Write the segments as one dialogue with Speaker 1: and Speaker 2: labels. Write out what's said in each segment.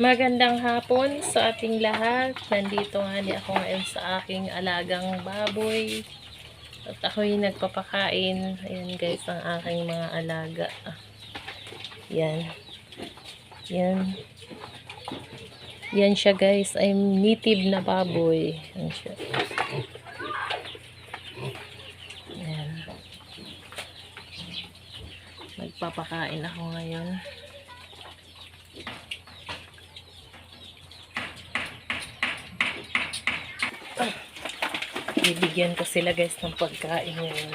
Speaker 1: Magandang hapon sa ating lahat. Nandito nga ni ako ngayon sa aking alagang baboy. At ako'y nagpapakain. Ayan guys, ang aking mga alaga. Yan. Yan. Yan siya guys. I'm native na baboy. Yan siya. Yan. Magpapakain ako ngayon. Bibigyan ko sila guys ng pagkain ngayon.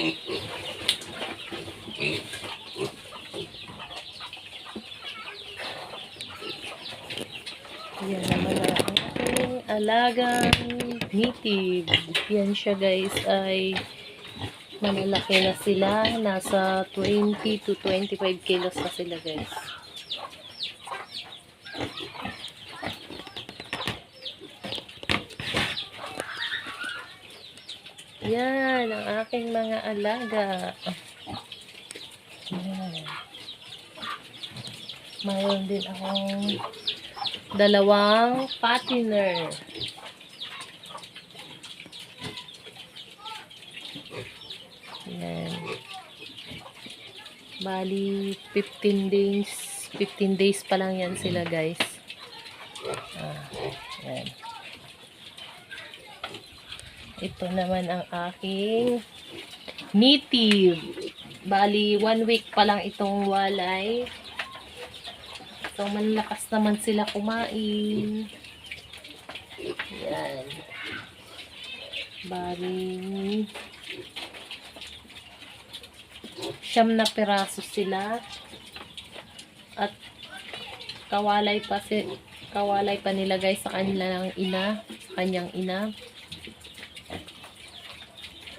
Speaker 1: Yan naman ang aking alagang native. Yan siya guys ay malalaki na sila. Nasa 20 to 25 kilos na sila guys. Yan ang aking mga alaga. Yan. Mayroon din akong dalawang patiner. Yan. Bali, 15 days. 15 days pa lang yan sila, guys. Ah, yan. Ito naman ang aking native. Bali, one week pa lang itong walay. So, malakas naman sila kumain. Yan. Bali, siyam na piraso sila. At kawalay pa si kawalay pa nila guys sa kanilang ina, kanyang ina.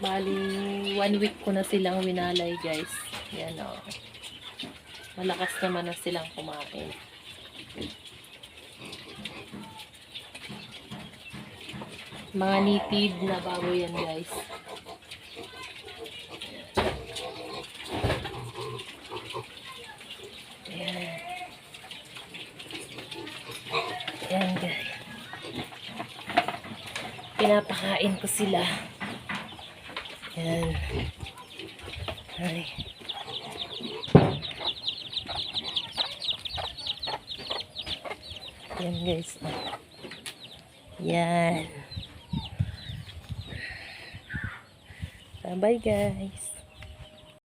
Speaker 1: Bali, one week ko na silang winalay guys. Yan o. Malakas naman na silang kumain. Mga native na bago yan guys. Ayan. Ayan guys. Pinapakain ko sila. Ayan. Ay. Ayan guys. Yan. Bye guys.